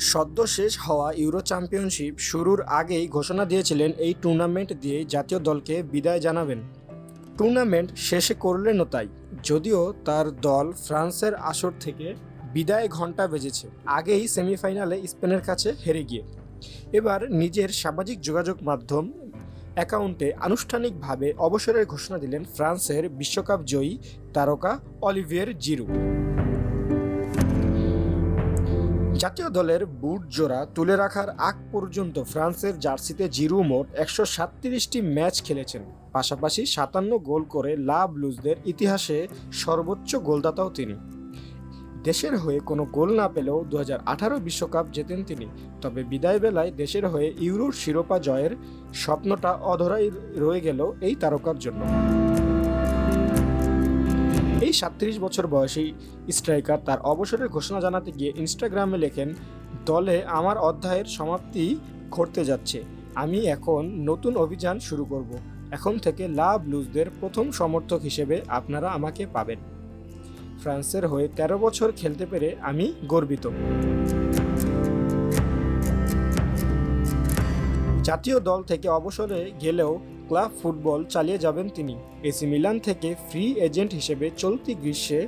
সদ্য শেষ হওয়া ইউরো চ্যাম্পিয়নশিপ শুরুর আগেই ঘোষণা দিয়েছিলেন এই টুর্নামেন্ট দিয়ে জাতীয় দলকে বিদায় জানাবেন। টুর্নামেন্ট শেষে করলেনও তাই, যদিও তার দল ফ্রান্সের আসর থেকে বিদায় ঘণ্টা বেজেছে, আগেই সেমিফাইনালে স্পেনের কাছে হেরে গিয়ে। এবার নিজের সামাজিক যোগাযোগ মাধ্যম অ্যাকাউন্টে আনুষ্ঠানিকভাবে অবসরের ঘোষণা দিলেন ফ্রান্সের বিশ্বকাপ জয়ী তারকা অলিভিয়ের জিরু। জাতীয় দলের বুট জোড়া তুলে রাখার আগ পর্যন্ত ফ্রান্সের জার্সিতে জিরু মোট একশো সাতত্রিশটি ম্যাচ খেলেছেন। পাশাপাশি সাতান্ন গোল করে লা ব্লুজদের ইতিহাসে সর্বোচ্চ গোলদাতাও তিনি। দেশের হয়ে কোনো গোল না পেলেও দু বিশ্বকাপ জেতেন তিনি। তবে বিদায় বেলায় দেশের হয়ে ইউরোর শিরোপা জয়ের স্বপ্নটা অধরাই রয়ে গেল এই তারকার জন্য। এই সাতত্রিশ বছর বয়সী স্ট্রাইকার তার অবসরের ঘোষণা জানাতে গিয়ে ইনস্টাগ্রামে লেখেন, দলে আমার অধ্যায়ের সমাপ্তি ঘটতে যাচ্ছে। আমি এখন নতুন অভিযান শুরু করব। এখন থেকে লা ব্লুজদের প্রথম সমর্থক হিসেবে আপনারা আমাকে পাবেন। ফ্রান্সের হয়ে ১৩ বছর খেলতে পেরে আমি গর্বিত। জাতীয় দল থেকে অবসরে গেলেও ক্লাব ফুটবল চালিয়ে যাবেন তিনি। এসি মিলান থেকে ফ্রি এজেন্ট হিসেবে চলতি গ্রীষ্মে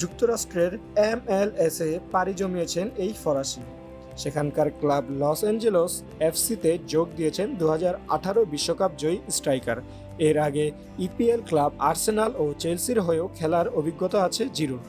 যুক্তরাষ্ট্রের এম এল এস এ পাড়ি জমিয়েছেন এই ফরাসি। সেখানকার ক্লাব লস অ্যাঞ্জেলস এফসিতে যোগ দিয়েছেন দু আঠারো বিশ্বকাপ জয়ী স্ট্রাইকার। এর আগে ইপিএল ক্লাব আর্সেনাল ও চেলসির হয়েও খেলার অভিজ্ঞতা আছে জিরুর।